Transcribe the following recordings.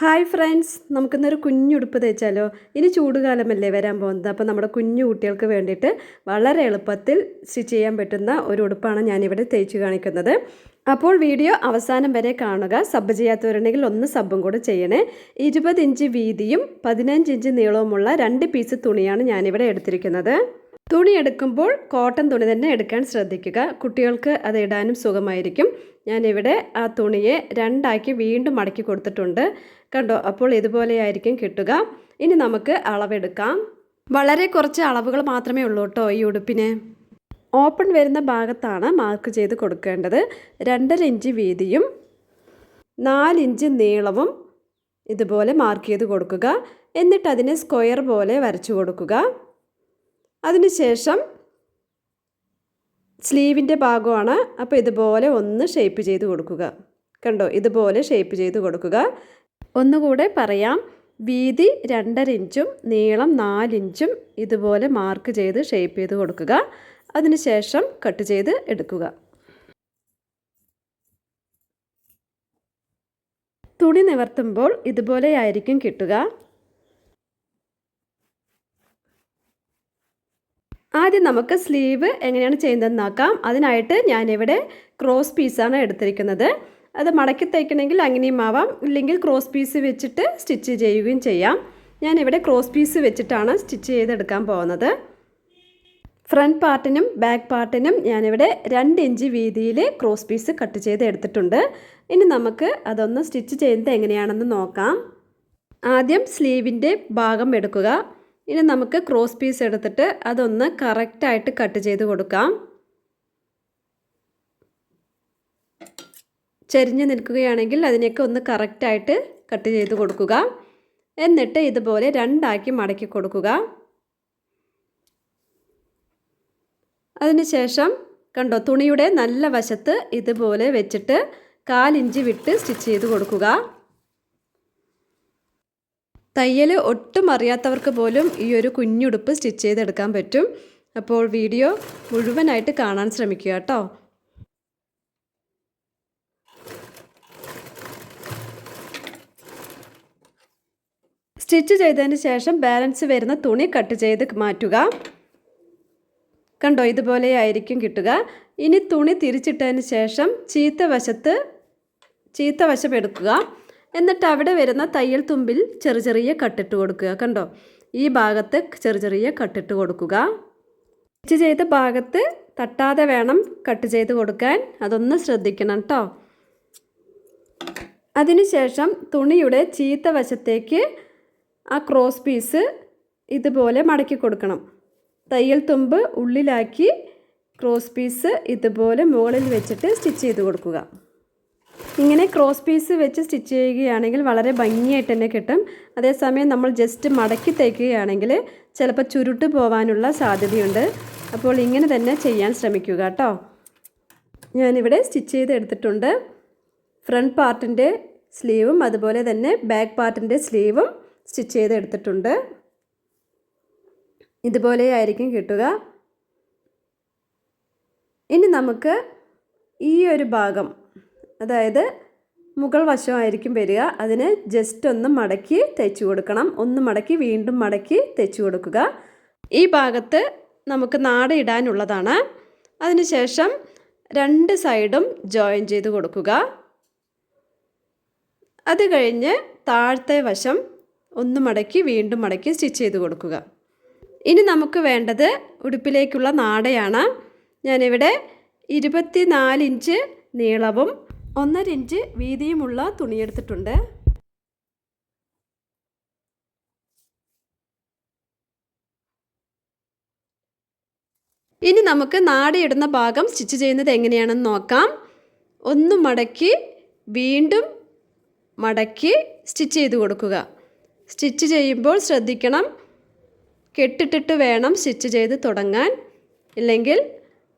Hi friends നമുക്കിന്നൊരു കുഞ്ഞുടുപ്പ് തയ്ച്ചാലോ ഇനി ചൂടുകാലമല്ലേ വരാൻ പോകുന്നത്. അപ്പോൾ നമ്മുടെ കുഞ്ഞു കുട്ടികൾക്ക് വേണ്ടിയിട്ട് വളരെ എളുപ്പത്തിൽ സ്റ്റിച്ച് ചെയ്യാൻ പറ്റുന്ന ഒരു ഉടുപ്പാണ് ഞാനിവിടെ തയ്ച്ചു കാണിക്കുന്നത്. അപ്പോൾ വീഡിയോ അവസാനം വരെ കാണുക. സബ് ചെയ്യാത്തവരുണ്ടെങ്കിൽ ഒന്ന് സബ്ബും കൂടെ ചെയ്യണേ. ഇരുപത് ഇഞ്ച് വീതിയും പതിനഞ്ച് ഇഞ്ച് നീളവുമുള്ള രണ്ട് പീസ് തുണിയാണ് ഞാനിവിടെ എടുത്തിരിക്കുന്നത്. തുണി എടുക്കുമ്പോൾ കോട്ടൺ തുണി തന്നെ എടുക്കാൻ ശ്രദ്ധിക്കുക. കുട്ടികൾക്ക് അത് ഇടാനും സുഖമായിരിക്കും. ഞാനിവിടെ ആ തുണിയെ രണ്ടാക്കി വീണ്ടും മടക്കി കൊടുത്തിട്ടുണ്ട്. കണ്ടോ? അപ്പോൾ ഇതുപോലെയായിരിക്കും കിട്ടുക. ഇനി നമുക്ക് അളവെടുക്കാം. വളരെ കുറച്ച് അളവുകൾ മാത്രമേ ഉള്ളൂ കേട്ടോ ഈ ഉടുപ്പിന്. ഓപ്പൺ വരുന്ന ഭാഗത്താണ് മാർക്ക് ചെയ്ത് കൊടുക്കേണ്ടത്. രണ്ടര ഇഞ്ച് വീതിയും നാലിഞ്ച് നീളവും ഇതുപോലെ മാർക്ക് ചെയ്ത് കൊടുക്കുക. എന്നിട്ട് അതിനെ സ്ക്വയർ പോലെ വരച്ചു കൊടുക്കുക. അതിനുശേഷം സ്ലീവിന്റെ ഭാഗമാണ്. അപ്പോൾ ഇതുപോലെ ഒന്ന് ഷേപ്പ് ചെയ്ത് കൊടുക്കുക. കണ്ടോ? ഇതുപോലെ ഷേപ്പ് ചെയ്ത് കൊടുക്കുക. ഒന്നുകൂടെ പറയാം. വീതി രണ്ടര ഇഞ്ചും നീളം നാലിഞ്ചും ഇതുപോലെ മാർക്ക് ചെയ്ത് ഷേപ്പ് ചെയ്ത് കൊടുക്കുക. അതിനുശേഷം കട്ട് ചെയ്ത് എടുക്കുക. തുണി നിവർത്തുമ്പോൾ ഇതുപോലെയായിരിക്കും കിട്ടുക. ആദ്യം നമുക്ക് സ്ലീവ് എങ്ങനെയാണ് ചെയ്യുന്നതെന്ന് നോക്കാം അതിനായിട്ട് ഞാനിവിടെ ക്രോസ് പീസാണ് എടുത്തിരിക്കുന്നത്. അത് മടക്കി തയ്ക്കണമെങ്കിൽ അങ്ങനെയും ആവാം. ഇല്ലെങ്കിൽ ക്രോസ് പീസ് വെച്ചിട്ട് സ്റ്റിച്ച് ചെയ്യുകയും ചെയ്യാം. ഞാനിവിടെ ക്രോസ് പീസ് വെച്ചിട്ടാണ് സ്റ്റിച്ച് ചെയ്തെടുക്കാൻ പോകുന്നത്. ഫ്രണ്ട് പാർട്ടിനും ബാക്ക് പാർട്ടിനും ഞാനിവിടെ രണ്ട് ഇഞ്ച് വീതിയിൽ ക്രോസ് പീസ് കട്ട് ചെയ്ത് എടുത്തിട്ടുണ്ട്. ഇനി നമുക്ക് അതൊന്ന് സ്റ്റിച്ച് ചെയ്യുന്നത് എങ്ങനെയാണെന്ന് നോക്കാം. ആദ്യം സ്ലീവിന്റെ ഭാഗം എടുക്കുക. ഇനി നമുക്ക് ക്രോസ് പീസ് എടുത്തിട്ട് അതൊന്ന് കറക്റ്റായിട്ട് കട്ട് ചെയ്ത് കൊടുക്കാം. ചെരിഞ്ഞ് നിൽക്കുകയാണെങ്കിൽ അതിനെയൊക്കെ ഒന്ന് കറക്റ്റായിട്ട് കട്ട് ചെയ്ത് കൊടുക്കുക. എന്നിട്ട് ഇതുപോലെ രണ്ടാക്കി മടക്കി കൊടുക്കുക. അതിനുശേഷം കണ്ടോ തുണിയുടെ നല്ല വശത്ത് ഇതുപോലെ വെച്ചിട്ട് കാലിഞ്ച് വിട്ട് സ്റ്റിച്ച് ചെയ്ത് കൊടുക്കുക. തയ്യൽ ഒട്ടും അറിയാത്തവർക്ക് പോലും ഈ ഒരു കുഞ്ഞുടുപ്പ് സ്റ്റിച്ച് ചെയ്തെടുക്കാൻ പറ്റും. അപ്പോൾ വീഡിയോ മുഴുവനായിട്ട് കാണാൻ ശ്രമിക്കുക കേട്ടോ. സ്റ്റിച്ച് ചെയ്തതിന് ശേഷം ബാലൻസ് വരുന്ന തുണി കട്ട് ചെയ്ത് മാറ്റുക. കണ്ടോ ഇതുപോലെ ആയിരിക്കും കിട്ടുക. ഇനി തുണി തിരിച്ചിട്ടതിന് ശേഷം ചീത്ത വശത്ത് ചീത്ത വശം എടുക്കുക. എന്നിട്ട് അവിടെ വരുന്ന തയ്യൽ തുമ്പിൽ ചെറിയ ചെറിയ കട്ടിട്ട് കൊടുക്കുക. കണ്ടോ? ഈ ഭാഗത്ത് ചെറിയ ചെറിയ കട്ടിട്ട് കൊടുക്കുക. സ്റ്റിച്ച് ചെയ്ത ഭാഗത്ത് തട്ടാതെ വേണം കട്ട് ചെയ്ത് കൊടുക്കാൻ. അതൊന്ന് ശ്രദ്ധിക്കണം കേട്ടോ അതിനുശേഷം തുണിയുടെ ചീത്ത വശത്തേക്ക് ആ ക്രോസ് പീസ് ഇതുപോലെ മടക്കി കൊടുക്കണം. തയ്യൽ തുമ്പ് ഉള്ളിലാക്കി ക്രോസ് പീസ് ഇതുപോലെ മുകളിൽ വെച്ചിട്ട് സ്റ്റിച്ച് ചെയ്ത് കൊടുക്കുക. ഇങ്ങനെ ക്രോസ് പീസ് വെച്ച് സ്റ്റിച്ച് ചെയ്യുകയാണെങ്കിൽ വളരെ ഭംഗിയായിട്ട് തന്നെ കിട്ടും. അതേസമയം നമ്മൾ ജസ്റ്റ് മടക്കി തയ്ക്കുകയാണെങ്കിൽ ചിലപ്പോൾ ചുരുട്ട് പോകാനുള്ള സാധ്യതയുണ്ട്. അപ്പോൾ ഇങ്ങനെ തന്നെ ചെയ്യാൻ ശ്രമിക്കുക കേട്ടോ. ഞാനിവിടെ സ്റ്റിച്ച് ചെയ്ത് എടുത്തിട്ടുണ്ട്. ഫ്രണ്ട് പാർട്ടിന്റെ സ്ലീവും അതുപോലെ തന്നെ ബാക്ക് പാർട്ടിന്റെ സ്ലീവും സ്റ്റിച്ച് ചെയ്ത് എടുത്തിട്ടുണ്ട്. ഇതുപോലെ ആയിരിക്കും കിട്ടുക. ഇനി നമുക്ക് ഈ ഒരു ഭാഗം അതായത് മുകൾ വശമായിരിക്കും വരിക. അതിന് ജസ്റ്റ് ഒന്ന് മടക്കി തയ്ച്ചു കൊടുക്കണം. ഒന്ന് മടക്കി വീണ്ടും മടക്കി തയ്ച്ചു കൊടുക്കുക. ഈ ഭാഗത്ത് നമുക്ക് നാട ഇടാനുള്ളതാണ്. അതിനുശേഷം രണ്ട് സൈഡും ജോയിൻ ചെയ്ത് കൊടുക്കുക. അത് കഴിഞ്ഞ് താഴത്തെ വശം ഒന്ന് മടക്കി വീണ്ടും മടക്കി സ്റ്റിച്ച് ചെയ്ത് കൊടുക്കുക. ഇനി നമുക്ക് വേണ്ടത് ഉടുപ്പിലേക്കുള്ള നാടയാണ്. ഞാനിവിടെ ഇരുപത്തി നാലിഞ്ച് നീളവും ഒന്നര ഇഞ്ച് വീതിയുമുള്ള തുണിയെടുത്തിട്ടുണ്ട് ഇനി നമുക്ക് നാടിയിടുന്ന ഭാഗം സ്റ്റിച്ച് ചെയ്യുന്നത് എങ്ങനെയാണെന്ന് നോക്കാം. ഒന്ന് മടക്കി വീണ്ടും മടക്കി സ്റ്റിച്ച് ചെയ്ത് കൊടുക്കുക. സ്റ്റിച്ച് ചെയ്യുമ്പോൾ ശ്രദ്ധിക്കണം കെട്ടിട്ടിട്ട് വേണം സ്റ്റിച്ച് ചെയ്ത് തുടങ്ങാൻ. ഇല്ലെങ്കിൽ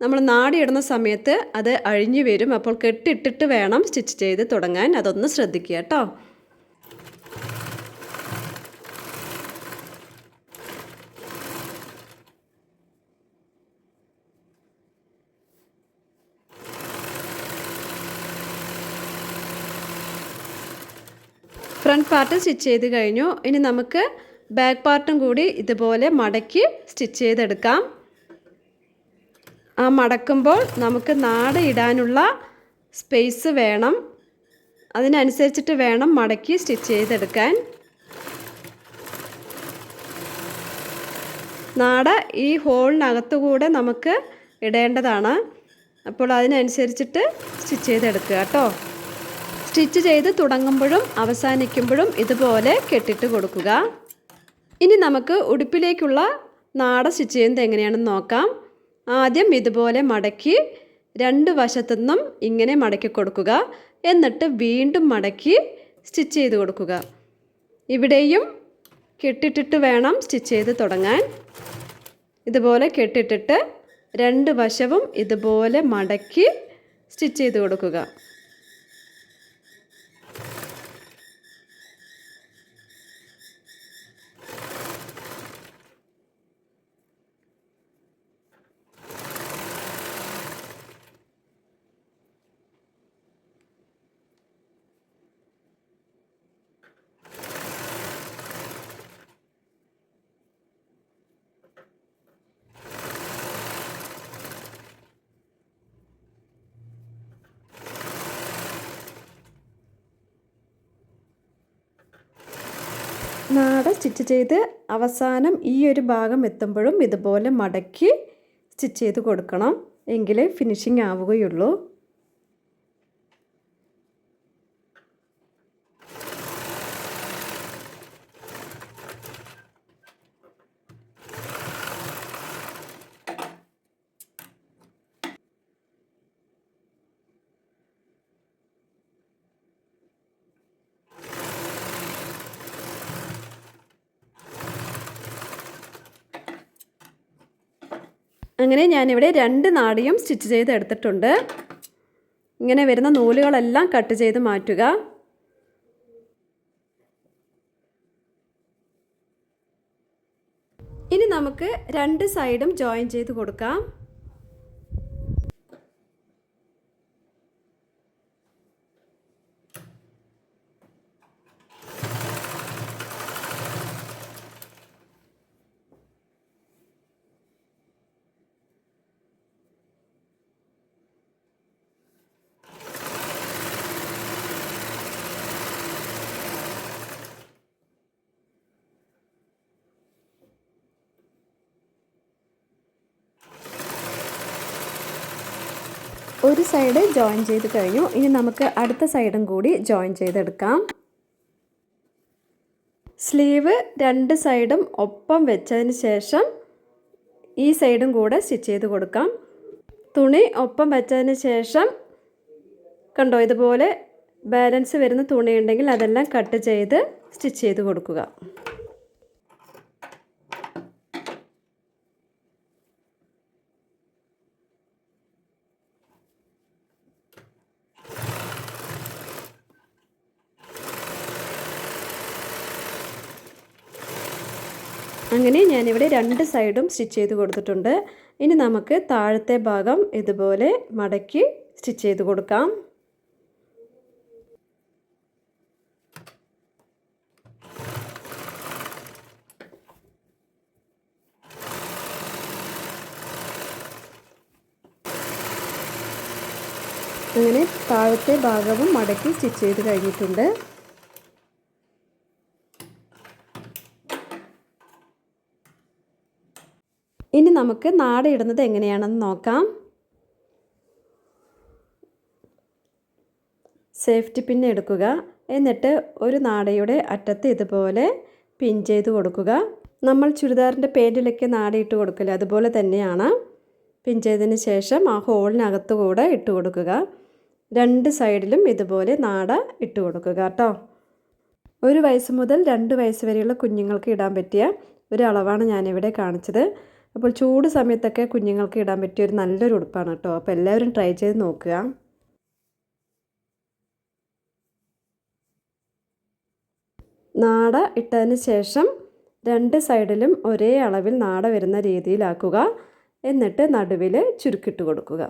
നമ്മൾ നാടിയിടുന്ന സമയത്ത് അത് അഴിഞ്ഞു വരും. അപ്പോൾ കെട്ടിട്ടിട്ട് വേണം സ്റ്റിച്ച് ചെയ്ത് തുടങ്ങാൻ. അതൊന്ന് ശ്രദ്ധിക്കുക കേട്ടോ. ഫ്രണ്ട് പാർട്ട് സ്റ്റിച്ച് ചെയ്ത് കഴിഞ്ഞു. ഇനി നമുക്ക് ബാക്ക് പാർട്ടും കൂടി ഇതുപോലെ മടക്കി സ്റ്റിച്ച് ചെയ്തെടുക്കാം. ആ മടക്കുമ്പോൾ നമുക്ക് നാട് ഇടാനുള്ള സ്പേസ് വേണം. അതിനനുസരിച്ചിട്ട് വേണം മടക്കി സ്റ്റിച്ച് ചെയ്തെടുക്കാൻ. നാട് ഈ ഹോളിനകത്തുകൂടെ നമുക്ക് ഇടേണ്ടതാണ്. അപ്പോൾ അതിനനുസരിച്ചിട്ട് സ്റ്റിച്ച് ചെയ്തെടുക്കുക കേട്ടോ. സ്റ്റിച്ച് ചെയ്ത് തുടങ്ങുമ്പോഴും അവസാനിക്കുമ്പോഴും ഇതുപോലെ കെട്ടിട്ട് കൊടുക്കുക. ഇനി നമുക്ക് ഉടുപ്പിലേക്കുള്ള നാട സ്റ്റിച്ച് ചെയ്യുന്നത് എങ്ങനെയാണെന്ന് നോക്കാം. ആദ്യം ഇതുപോലെ മടക്കി രണ്ട് വശത്തു നിന്നും ഇങ്ങനെ മടക്കി കൊടുക്കുക. എന്നിട്ട് വീണ്ടും മടക്കി സ്റ്റിച്ച് ചെയ്ത് കൊടുക്കുക. ഇവിടെയും കെട്ടിട്ടിട്ട് വേണം സ്റ്റിച്ച് ചെയ്ത് തുടങ്ങാൻ. ഇതുപോലെ കെട്ടിട്ടിട്ട് രണ്ട് വശവും ഇതുപോലെ മടക്കി സ്റ്റിച്ച് ചെയ്ത് കൊടുക്കുക. നാട സ്റ്റിച്ച് ചെയ്ത് അവസാനം ഈ ഒരു ഭാഗം എത്തുമ്പോഴും ഇതുപോലെ മടക്കി സ്റ്റിച്ച് ചെയ്ത് കൊടുക്കണം. എങ്കിലേ ഫിനിഷിംഗ് ആവുകയുള്ളൂ. അങ്ങനെ ഞാനിവിടെ രണ്ട് നാടിയും സ്റ്റിച്ച് ചെയ്ത് എടുത്തിട്ടുണ്ട്. ഇങ്ങനെ വരുന്ന നൂലുകളെല്ലാം കട്ട് ചെയ്ത് മാറ്റുക. ഇനി നമുക്ക് രണ്ട് സൈഡും ജോയിൻ ചെയ്ത് കൊടുക്കാം. ഒരു സൈഡ് ജോയിൻ ചെയ്ത് കഴിഞ്ഞു. ഇനി നമുക്ക് അടുത്ത സൈഡും കൂടി ജോയിൻ ചെയ്തെടുക്കാം. സ്ലീവ് രണ്ട് സൈഡും ഒപ്പം വെച്ചതിന് ശേഷം ഈ സൈഡും കൂടെ സ്റ്റിച്ച് ചെയ്ത് കൊടുക്കാം. തുണി ഒപ്പം വെച്ചതിന് ശേഷം കണ്ടോ ഇതുപോലെ ബാലൻസ് വരുന്ന തുണി ഉണ്ടെങ്കിൽ അതെല്ലാം കട്ട് ചെയ്ത് സ്റ്റിച്ച് ചെയ്ത് കൊടുക്കുക. അങ്ങനെ ഞാനിവിടെ രണ്ട് സൈഡും സ്റ്റിച്ച് ചെയ്ത് കൊടുത്തിട്ടുണ്ട്. ഇനി നമുക്ക് താഴത്തെ ഭാഗം ഇതുപോലെ മടക്കി സ്റ്റിച്ച് ചെയ്ത് കൊടുക്കാം. അങ്ങനെ താഴത്തെ ഭാഗവും മടക്കി സ്റ്റിച്ച് ചെയ്ത് കഴിഞ്ഞിട്ടുണ്ട്. ഇനി നമുക്ക് നാട ഇടുന്നത് എങ്ങനെയാണെന്ന് നോക്കാം. സേഫ്റ്റി പിൻ എടുക്കുക. എന്നിട്ട് ഒരു നാടയുടെ അറ്റത്ത് ഇതുപോലെ പിൻ ചെയ്ത് കൊടുക്കുക. നമ്മൾ ചുരിദാറിന്റെ പേന്റിലൊക്കെ നാടയിട്ട് കൊടുക്കില്ല? അതുപോലെ തന്നെയാണ്. പിൻ ചെയ്തതിന് ശേഷം ആ ഹോളിനകത്ത് കൂടെ ഇട്ട് കൊടുക്കുക. രണ്ട് സൈഡിലും ഇതുപോലെ നാട ഇട്ട് കൊടുക്കുക കേട്ടോ. ഒരു വയസ്സ് മുതൽ രണ്ട് വയസ്സ് വരെയുള്ള കുഞ്ഞുങ്ങൾക്ക് ഇടാൻ പറ്റിയ ഒരു അളവാണ് ഞാനിവിടെ കാണിച്ചത്. അപ്പോൾ ചൂട് സമയത്തൊക്കെ കുഞ്ഞുങ്ങൾക്ക് ഇടാൻ പറ്റിയ ഒരു നല്ലൊരു ഉടുപ്പാണ് കേട്ടോ. അപ്പോൾ എല്ലാവരും ട്രൈ ചെയ്ത് നോക്കുക. നാട ഇട്ടതിന് ശേഷം രണ്ട് സൈഡിലും ഒരേ അളവിൽ നാട വരുന്ന രീതിയിലാക്കുക. എന്നിട്ട് നടുവിൽ ചുരുക്കിട്ട് കൊടുക്കുക.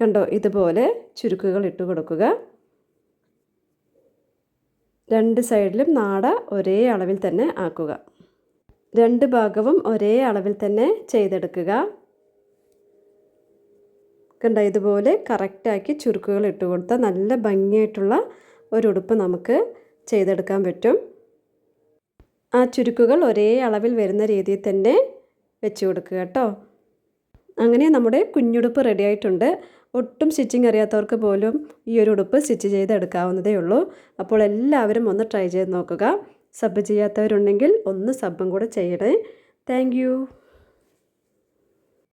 കണ്ടോ? ഇതുപോലെ ചുരുക്കുകൾ ഇട്ട് കൊടുക്കുക. രണ്ട് സൈഡിലും നാട ഒരേ അളവിൽ തന്നെ ആക്കുക. രണ്ട് ഭാഗവും ഒരേ അളവിൽ തന്നെ ചെയ്തെടുക്കുക. കണ്ട ഇതുപോലെ കറക്റ്റാക്കി ചുരുക്കുകൾ ഇട്ട് കൊടുത്താൽ നല്ല ഭംഗിയായിട്ടുള്ള ഒരു ഉടുപ്പ് നമുക്ക് ചെയ്തെടുക്കാൻ പറ്റും. ആ ചുരുക്കുകൾ ഒരേ അളവിൽ വരുന്ന രീതിയിൽ തന്നെ വെച്ച് കൊടുക്കുക കേട്ടോ. അങ്ങനെ നമ്മുടെ കുഞ്ഞുടുപ്പ് റെഡി ആയിട്ടുണ്ട്. ഒട്ടും സ്റ്റിച്ചിങ് അറിയാത്തവർക്ക് പോലും ഈ ഒരു ഉടുപ്പ് സ്റ്റിച്ച് ചെയ്തെടുക്കാവുന്നതേ ഉള്ളൂ. അപ്പോൾ എല്ലാവരും ഒന്ന് ട്രൈ ചെയ്ത് നോക്കുക. സബ് ചെയ്യാത്തവരുണ്ടെങ്കിൽ ഒന്ന് സബും കൂടെ ചെയ്യണേ. താങ്ക്